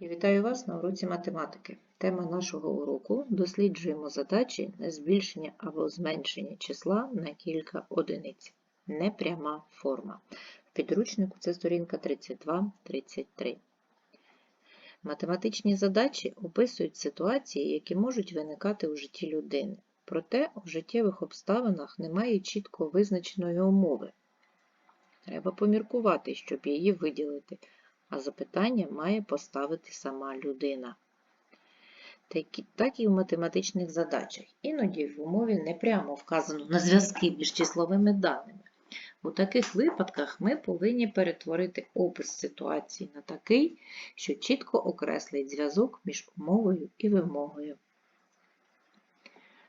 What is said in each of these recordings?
Вітаю вас на уроці математики. Тема нашого уроку – досліджуємо задачі на збільшення або зменшення числа на кілька одиниць. Непряма форма. В підручнику це сторінка 32-33. Математичні задачі описують ситуації, які можуть виникати у житті людини. Проте у життєвих обставинах немає чітко визначеної умови. Треба поміркувати, щоб її виділити а запитання має поставити сама людина. Так, і в математичних задачах. Іноді в умові не прямо вказано на зв'язки між числовими даними. У таких випадках ми повинні перетворити опис ситуації на такий, що чітко окреслить зв'язок між умовою і вимогою.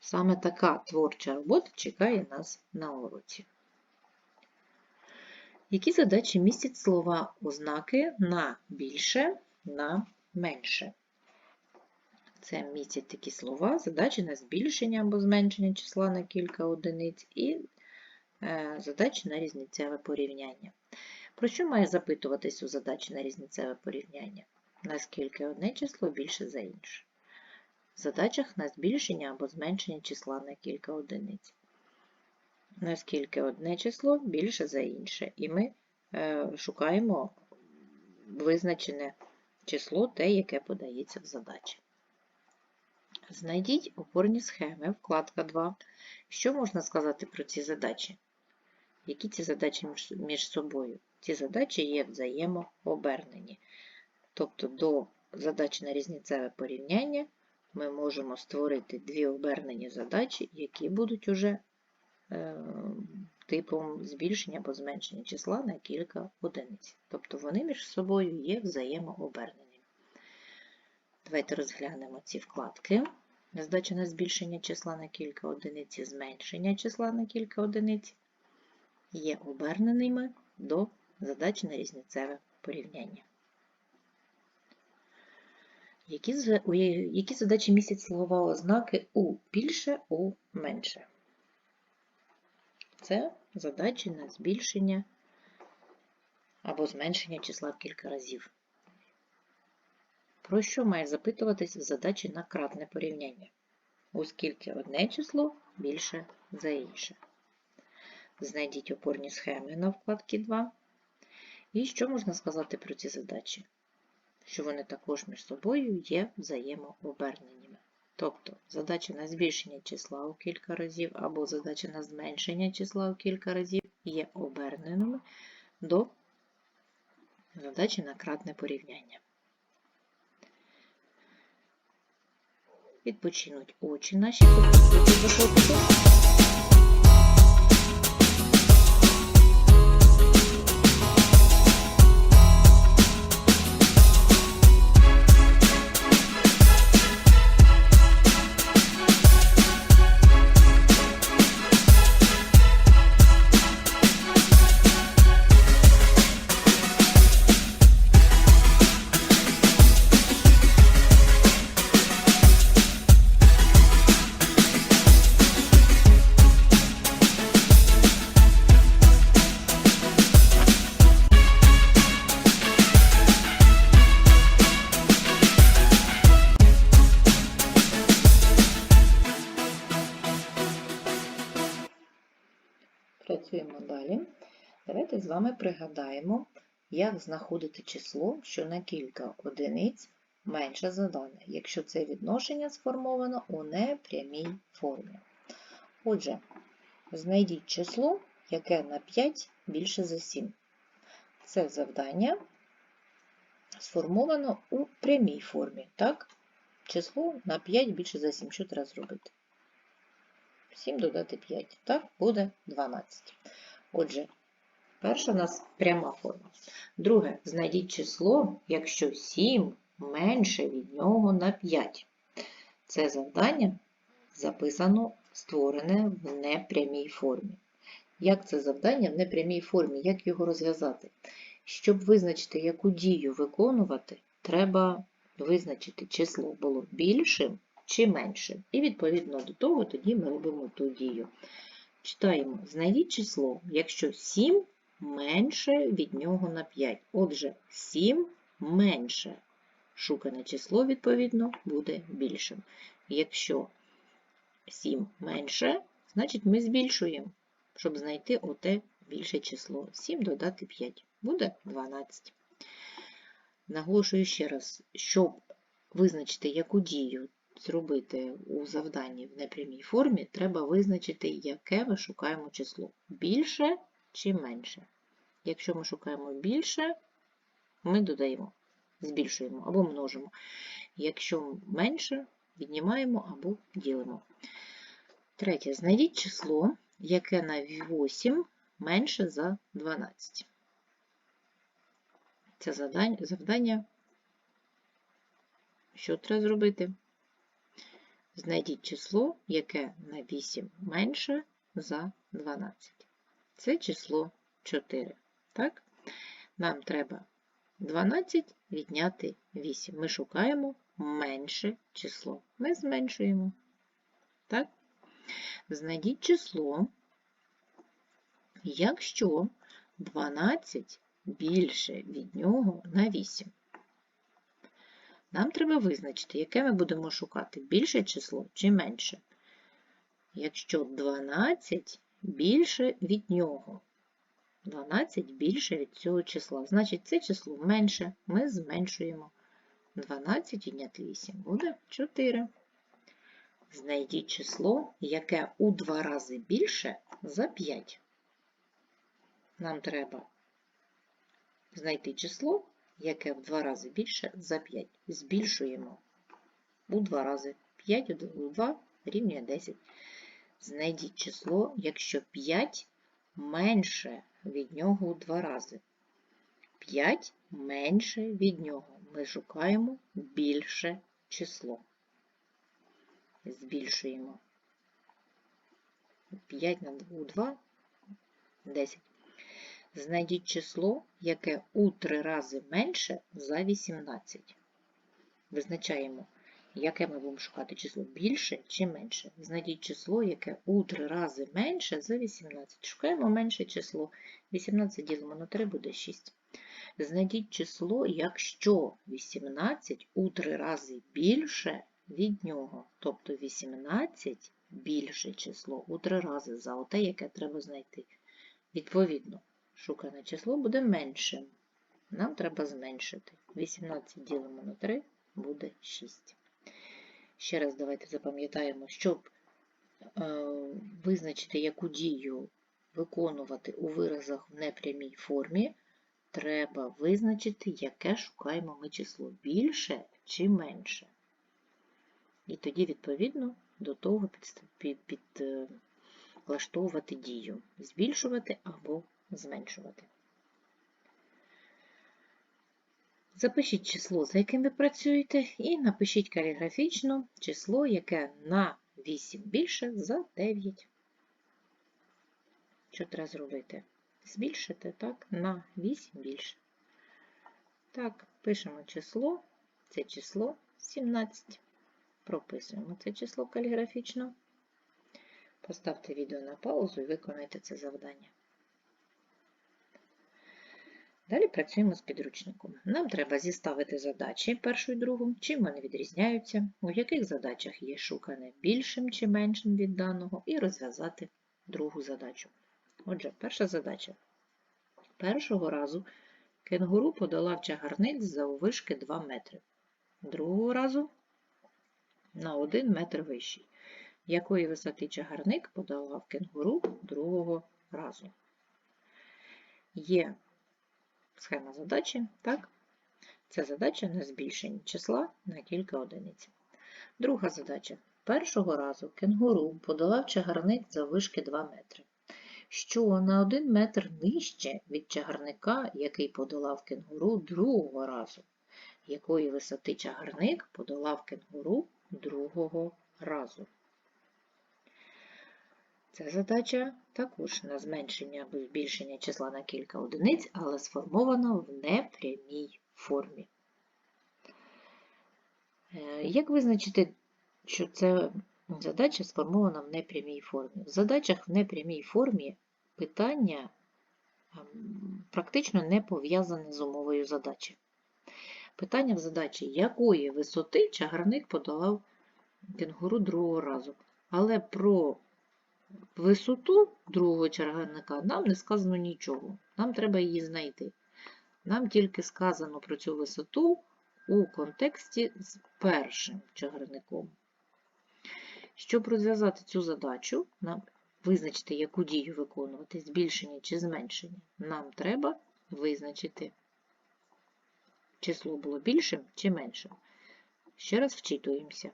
Саме така творча робота чекає нас на уроці. Які задачі містять слова ознаки на більше, на менше? Це містять такі слова, задачі на збільшення або зменшення числа на кілька одиниць і е, задачі на різницеве порівняння. Про що має запитуватись у задачі на різницеве порівняння? Наскільки одне число більше за інше? В задачах на збільшення або зменшення числа на кілька одиниць наскільки одне число більше за інше. І ми е, шукаємо визначене число, те, яке подається в задачі. Знайдіть опорні схеми, вкладка 2. Що можна сказати про ці задачі? Які ці задачі між собою? Ці задачі є взаємообернені. Тобто до задачі на різницеве порівняння ми можемо створити дві обернені задачі, які будуть уже типом збільшення або зменшення числа на кілька одиниць. Тобто вони між собою є взаємообернені. Давайте розглянемо ці вкладки. Задача на збільшення числа на кілька одиниць і зменшення числа на кілька одиниць є оберненими до задачі на різницеве порівняння. Які, які задачі містять слова ознаки у більше, у менше? Це задачі на збільшення або зменшення числа в кілька разів. Про що має запитуватись в задачі на кратне порівняння? Оскільки одне число більше за інше. Знайдіть опорні схеми на вкладці 2. І що можна сказати про ці задачі? Що вони також між собою є взаємооберненнями. Тобто задача на збільшення числа у кілька разів або задача на зменшення числа у кілька разів є оберненими до задачі на кратне порівняння. Відпочинуть очі наші, заходити. Як знаходити число, що на кілька одиниць менше за дане, якщо це відношення сформовано у непрямій формі. Отже, знайдіть число, яке на 5 більше за 7. Це завдання сформовано у прямій формі. Так? Число на 5 більше за 7. Що треба зробити? 7 додати 5. Так, буде 12. Отже, перша у нас пряма форма. Друге, знайдіть число, якщо 7 менше від нього на 5. Це завдання записано, створене в непрямій формі. Як це завдання в непрямій формі? Як його розв'язати? Щоб визначити, яку дію виконувати, треба визначити число було більшим чи менше. І відповідно до того тоді ми робимо ту дію. Читаємо, знайдіть число, якщо 7 менше від нього на 5. Отже, 7 менше шукане число, відповідно, буде більшим. Якщо 7 менше, значить ми збільшуємо, щоб знайти оте більше число. 7 додати 5 буде 12. Наголошую ще раз, щоб визначити, яку дію зробити у завданні в непрямій формі, треба визначити, яке ми шукаємо число. Більше чи менше. Якщо ми шукаємо більше, ми додаємо, збільшуємо або множимо. Якщо менше, віднімаємо або ділимо. Третє. Знайдіть число, яке на 8 менше за 12. Це завдання. Що треба зробити? Знайдіть число, яке на 8 менше за 12. Це число 4. Так? Нам треба 12 відняти 8. Ми шукаємо менше число. Ми зменшуємо. Так? Знайдіть число, якщо 12 більше від нього на 8. Нам треба визначити, яке ми будемо шукати, більше число чи менше. Якщо 12 більше від нього. 12 більше від цього числа. Значить, це число менше, ми зменшуємо. 12 відняти 8 буде 4. Знайдіть число, яке у два рази більше за 5. Нам треба знайти число, яке в два рази більше за 5. Збільшуємо у два рази. 5 у 2 рівнює 10. Знайдіть число, якщо 5 менше від нього у два рази. 5 менше від нього. Ми шукаємо більше число. Збільшуємо 5 на 2 10. Знайдіть число, яке у 3 рази менше за 18. Визначаємо, яке ми будемо шукати число більше чи менше. Знайдіть число, яке у 3 рази менше за 18. Шукаємо менше число. 18 ділимо на 3 буде 6. Знайдіть число, якщо 18 у 3 рази більше від нього. Тобто 18 більше число у 3 рази за оте, яке треба знайти. Відповідно, шукане число буде меншим. Нам треба зменшити. 18 ділимо на 3 буде 6. Ще раз давайте запам'ятаємо, щоб е, визначити, яку дію виконувати у виразах в непрямій формі, треба визначити, яке шукаємо ми число більше чи менше. І тоді, відповідно, до того підлаштовувати дію, збільшувати або зменшувати. Запишіть число, за яким ви працюєте, і напишіть каліграфічно число, яке на 8 більше за 9. Що треба зробити? Збільшити так, на 8 більше. Так, пишемо число, це число 17. Прописуємо це число каліграфічно. Поставте відео на паузу і виконайте це завдання. Далі працюємо з підручником. Нам треба зіставити задачі першу і другу, чим вони відрізняються, у яких задачах є шукане більшим чи меншим від даного, і розв'язати другу задачу. Отже, перша задача. Першого разу кенгуру подолав чагарник за вишки 2 метри. Другого разу на 1 метр вищий. Якої висоти чагарник подолав кенгуру другого разу? Є схема задачі, так? Це задача на збільшення числа на кілька одиниць. Друга задача. Першого разу кенгуру подолав чагарник за вишки 2 метри, що на 1 метр нижче від чагарника, який подолав кенгуру другого разу, якої висоти чагарник подолав кенгуру другого разу. Ця задача також на зменшення або збільшення числа на кілька одиниць, але сформована в непрямій формі. Е, як визначити, що ця задача сформована в непрямій формі? В задачах в непрямій формі питання ем, практично не пов'язане з умовою задачі. Питання в задачі, якої висоти чагарник подолав кенгуру другого разу. Але про висоту другого чагарника нам не сказано нічого. Нам треба її знайти. Нам тільки сказано про цю висоту у контексті з першим чагарником. Щоб розв'язати цю задачу, нам визначити, яку дію виконувати, збільшення чи зменшення, нам треба визначити, число було більшим чи меншим. Ще раз вчитуємося.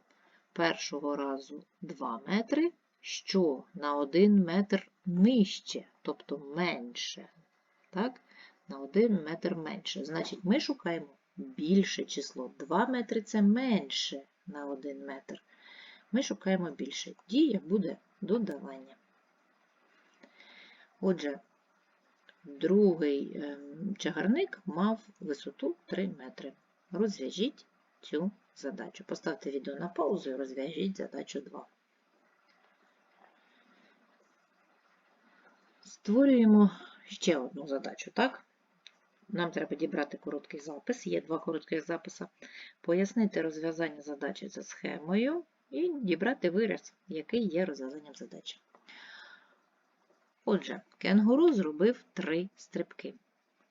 Першого разу 2 метри, що на 1 метр нижче, тобто менше. Так? На 1 метр менше. Значить, ми шукаємо більше число. 2 метри це менше на 1 метр. Ми шукаємо більше. Дія буде додавання. Отже, другий ем, чагарник мав висоту 3 метри. Розв'яжіть цю задачу. Поставте відео на паузу і розв'яжіть задачу 2. Створюємо ще одну задачу, так? Нам треба дібрати короткий запис, є два коротких записи, пояснити розв'язання задачі за схемою і дібрати вираз, який є розв'язанням задачі. Отже, кенгуру зробив три стрибки.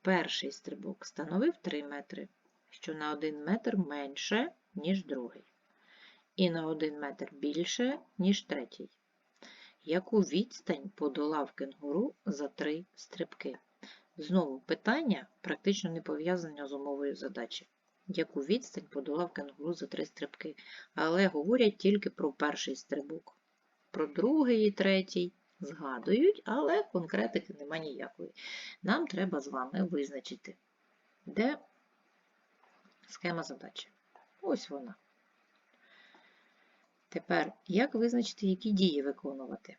Перший стрибок становив 3 метри, що на 1 метр менше, ніж другий, і на 1 метр більше, ніж третій. Яку відстань подолав кенгуру за три стрибки? Знову питання практично не пов'язане з умовою задачі. Яку відстань подолав кенгуру за три стрибки? Але говорять тільки про перший стрибок. Про другий і третій згадують, але конкретики нема ніякої. Нам треба з вами визначити, де схема задачі. Ось вона. Тепер, як визначити, які дії виконувати?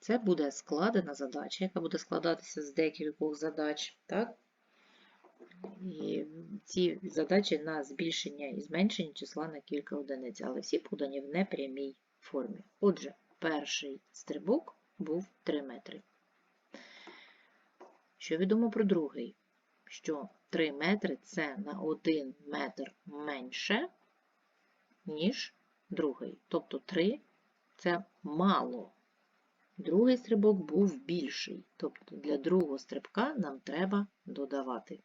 Це буде складена задача, яка буде складатися з декількох задач. Так? І ці задачі на збільшення і зменшення числа на кілька одиниць, але всі подані в непрямій формі. Отже, перший стрибок був 3 метри. Що відомо про другий? Що 3 метри це на 1 метр менше, ніж другий. Тобто 3 це мало. Другий стрибок був більший. Тобто для другого стрибка нам треба додавати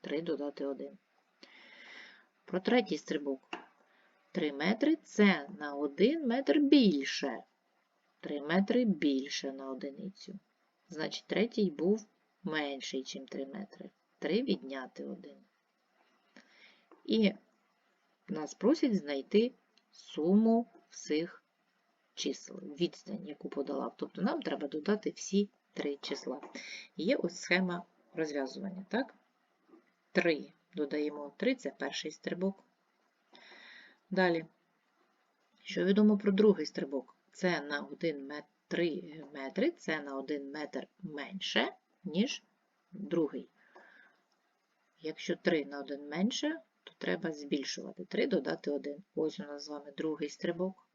3 додати 1. Про третій стрибок. 3 метри це на 1 метр більше. 3 метри більше на одиницю. Значить, третій був менший, ніж 3 метри. 3 відняти 1. І нас просять знайти суму всіх чисел, відстань, яку подолав. Тобто нам треба додати всі три числа. Є ось схема розв'язування. так? 3 додаємо 3 це перший стрибок. Далі, що відомо про другий стрибок? Це на 1 метр, 3 метри, це на 1 метр менше, ніж другий. Якщо 3 на 1 менше, то треба збільшувати. 3 додати 1. Ось у нас з вами другий стрибок.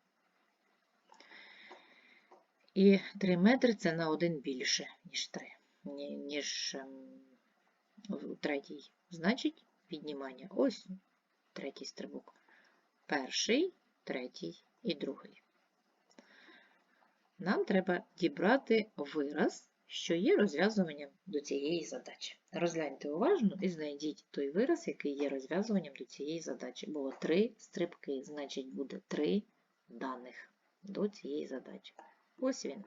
І 3 метри це на 1 більше, ніж 3, ніж ем, третій. Значить, віднімання. Ось третій стрибок. Перший, третій і другий. Нам треба дібрати вираз, що є розв'язуванням до цієї задачі. Розгляньте уважно і знайдіть той вираз, який є розв'язуванням до цієї задачі. Було три стрибки, значить буде три даних до цієї задачі. Ось він.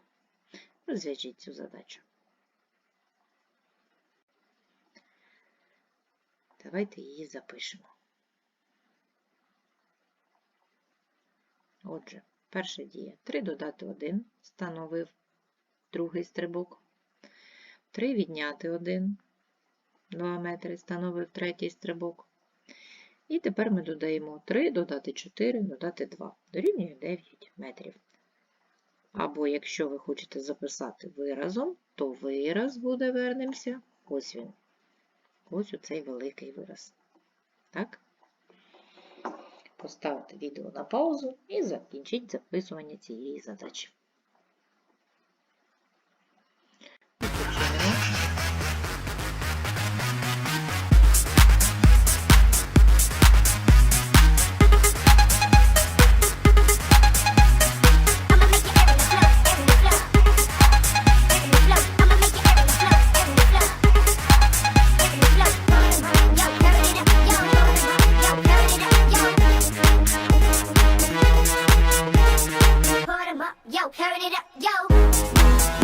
Розв'яжіть цю задачу. Давайте її запишемо. Отже, перша дія. 3 додати 1 становив другий стрибок. 3 відняти 1, 2 метри, становив третій стрибок. І тепер ми додаємо 3, додати 4, додати 2. Дорівнює 9 метрів. Або, якщо ви хочете записати виразом, то вираз буде, вернемося. Ось він. Ось оцей великий вираз. Так? Поставте відео на паузу і закінчіть записування цієї задачі. it up, yo.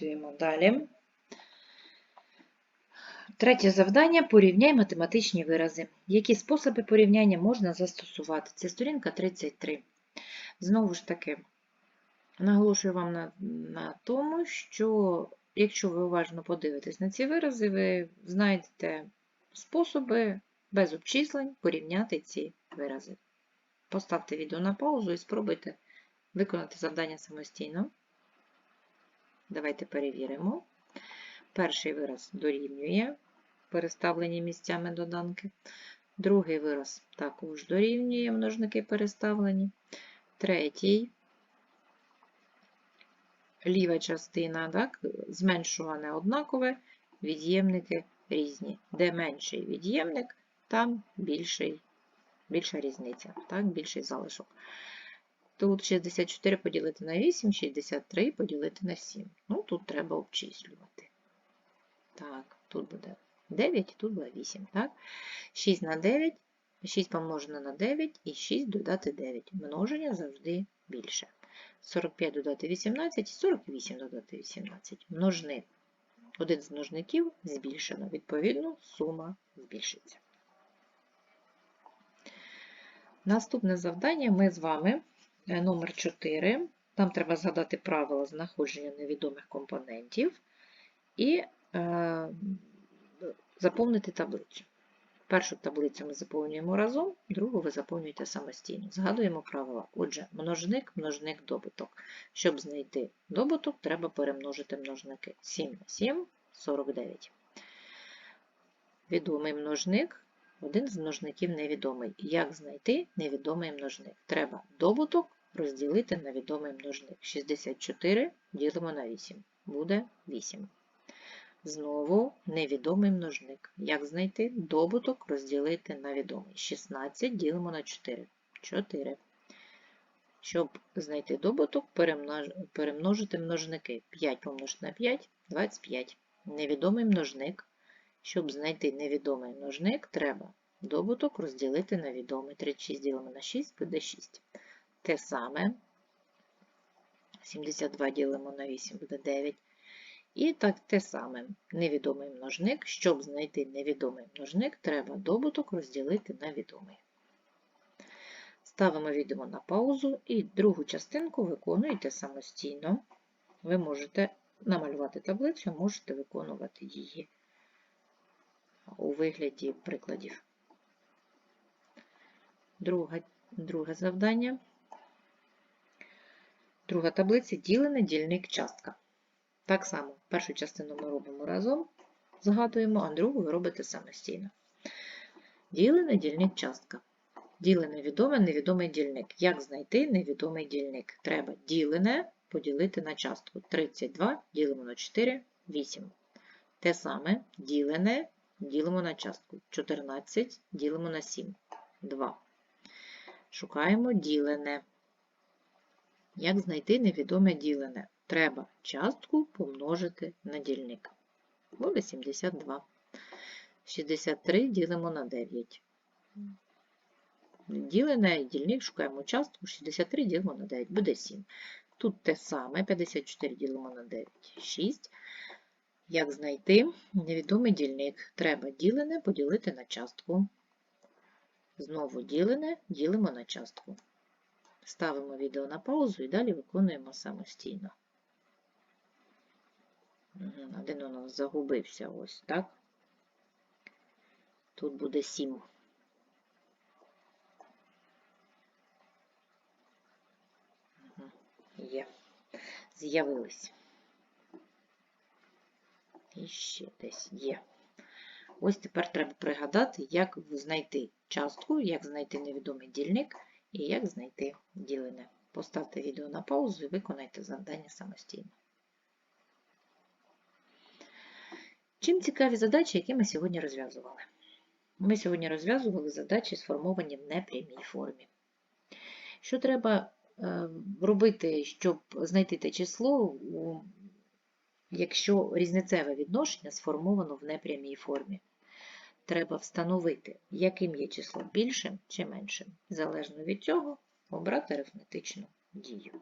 Працюємо далі. Третє завдання порівняй математичні вирази. Які способи порівняння можна застосувати? Це сторінка 33. Знову ж таки, наголошую вам на, на тому, що якщо ви уважно подивитесь на ці вирази, ви знайдете способи без обчислень порівняти ці вирази. Поставте відео на паузу і спробуйте виконати завдання самостійно. Давайте перевіримо. Перший вираз дорівнює переставлені місцями доданки. Другий вираз також дорівнює множники переставлені. Третій ліва частина, так, зменшуване однакове, від'ємники різні. Де менший від'ємник, там більший, більша різниця, так, більший залишок. Тут 64 поділити на 8, 63 поділити на 7. Ну, тут треба обчислювати. Так, тут буде 9, тут буде 8. Так? 6 на 9, 6 помножено на 9 і 6 додати 9. Множення завжди більше. 45 додати 18 і 48 додати 18. Множник. Один з множників збільшено. Відповідно, сума збільшиться. Наступне завдання ми з вами номер 4. Там треба згадати правила знаходження невідомих компонентів і е, заповнити таблицю. Першу таблицю ми заповнюємо разом, другу ви заповнюєте самостійно. Згадуємо правила. Отже, множник, множник, добуток. Щоб знайти добуток, треба перемножити множники. 7 на 7 49. Відомий множник, один з множників невідомий. Як знайти невідомий множник? Треба добуток розділити на відомий множник. 64 ділимо на 8. Буде 8. Знову невідомий множник. Як знайти? Добуток розділити на відомий. 16 ділимо на 4. 4. Щоб знайти добуток, перемножити множники. 5 помножити на 5 25. Невідомий множник. Щоб знайти невідомий множник, треба добуток розділити на відомий. 36 ділимо на 6 буде 6 те саме. 72 ділимо на 8 буде 9. І так те саме невідомий множник. Щоб знайти невідомий множник, треба добуток розділити на відомий. Ставимо відео на паузу і другу частинку виконуєте самостійно. Ви можете намалювати таблицю, можете виконувати її у вигляді прикладів. Друге, друге завдання. Друга таблиця ділене дільник частка. Так само першу частину ми робимо разом, згадуємо, а другу ви робите самостійно. Ділене дільник частка. Ділене відоме, невідомий дільник. Як знайти невідомий дільник? Треба ділене поділити на частку. 32 ділимо на 4, 8. Те саме ділене ділимо на частку. 14 ділимо на 7, 2. Шукаємо ділене. Як знайти невідоме ділене? Треба частку помножити на дільник. Буде 72. 63 ділимо на 9. Ділене дільник шукаємо частку, 63 ділимо на 9, буде 7. Тут те саме, 54 ділимо на 9, 6. Як знайти невідомий дільник? Треба ділене поділити на частку. Знову ділене ділимо на частку. Ставимо відео на паузу і далі виконуємо самостійно. Один у нас загубився ось, так? Тут буде 7. Є. З'явились. І ще десь є. Ось тепер треба пригадати, як знайти частку, як знайти невідомий дільник і як знайти ділене. Поставте відео на паузу і виконайте завдання самостійно. Чим цікаві задачі, які ми сьогодні розв'язували? Ми сьогодні розв'язували задачі, сформовані в непрямій формі. Що треба е, робити, щоб знайти те число, якщо різницеве відношення сформовано в непрямій формі? Треба встановити, яким є число більшим чи меншим. Залежно від цього обрати арифметичну дію.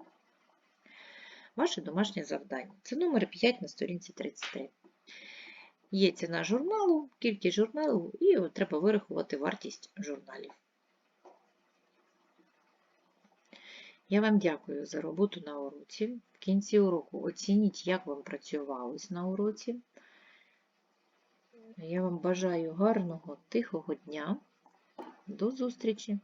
Ваше домашнє завдання. Це номер 5 на сторінці 33. Є ціна журналу, кількість журналу, і треба вирахувати вартість журналів. Я вам дякую за роботу на уроці. В кінці уроку оцініть, як вам працювалось на уроці. Я вам бажаю гарного, тихого дня. До зустрічі!